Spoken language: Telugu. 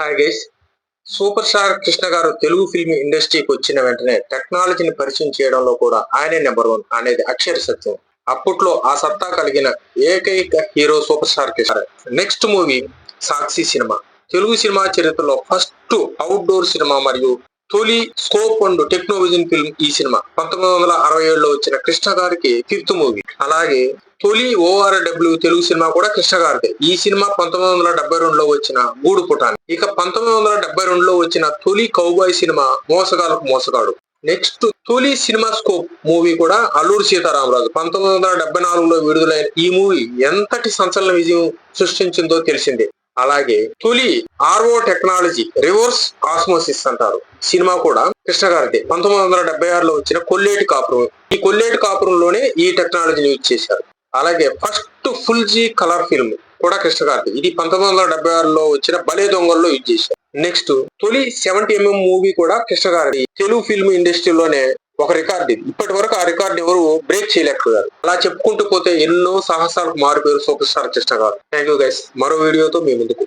Hi guys super star Krishna garu Telugu film ఇండస్ట్రీకి వచ్చిన వెంటనే టెక్నాలజీని పరిచయం చేయడంలో కూడా ఆయనే నెంబర్ వన్ అనేది అక్షర సత్యం. అప్పట్లో ఆ సత్తా కలిగిన ఏకైక hero super star Krishna next movie Sakshi cinema. Telugu cinema చరిత్రలో ఫస్ట్ అవుట్డోర్ సినిమా మరియు తొలి స్కోప్ అండ్ టెక్నోవిజన్ ఫిల్మ్ ఈ సినిమా. పంతొమ్మిది వందల అరవై ఏడులో వచ్చిన కృష్ణ గారికి ఫిఫ్త్ మూవీ. అలాగే తొలి ఓఆర్డబ్ల్యూ తెలుగు సినిమా కూడా కృష్ణ గారిదే. ఈ సినిమా పంతొమ్మిది వందల డెబ్బై రెండులో వచ్చిన గూడు పుటాన్. ఇక పంతొమ్మిది వందల డెబ్బై రెండులో వచ్చిన తొలి కౌబాయ్ సినిమా మోసగాలకు మోసగాడు. నెక్స్ట్ తొలి సినిమా స్కోప్ మూవీ కూడా అల్లూరి సీతారామరాజు. పంతొమ్మిది వందల డెబ్బై నాలుగులో విడుదలైన ఈ మూవీ ఎంతటి సంచలన విజయం సృష్టించిందో తెలిసిందే. అలాగే తొలి ఆర్ఓ టెక్నాలజీ రివర్స్ ఆస్మోసిస్ అంటారు. సినిమా కూడా కృష్ణ గారిది. పంతొమ్మిది వందల డెబ్బై ఆరులో వచ్చిన కొల్లేటి కాపురం. ఈ కొల్లేటి కాపురంలోనే ఈ టెక్నాలజీని యూజ్ చేశారు. అలాగే first full G colour film కూడా కృష్ణ గారిది. ఇది పంతొమ్మిది వందల డెబ్బై ఆరులో వచ్చిన బలే దొంగల్లో యూజ్ చేశారు. నెక్స్ట్ తొలి సెవెంటీ ఎంఎం మూవీ కూడా కృష్ణ గారి తెలుగు ఫిల్మ్ ఇండస్ట్రీలోనే ఒక రికార్డ్ ఇది. ఇప్పటి వరకు ఆ రికార్డ్ ఎవరు బ్రేక్ చేయలేకపోయారు. అలా చెప్పుకుంటూ పోతే ఎన్నో సాహసాలకు మారిపోయారు సూపర్ స్టార్ కృష్ణ గారు. థ్యాంక్ యూ గైస్ మరో వీడియోతో మీ ముందుకు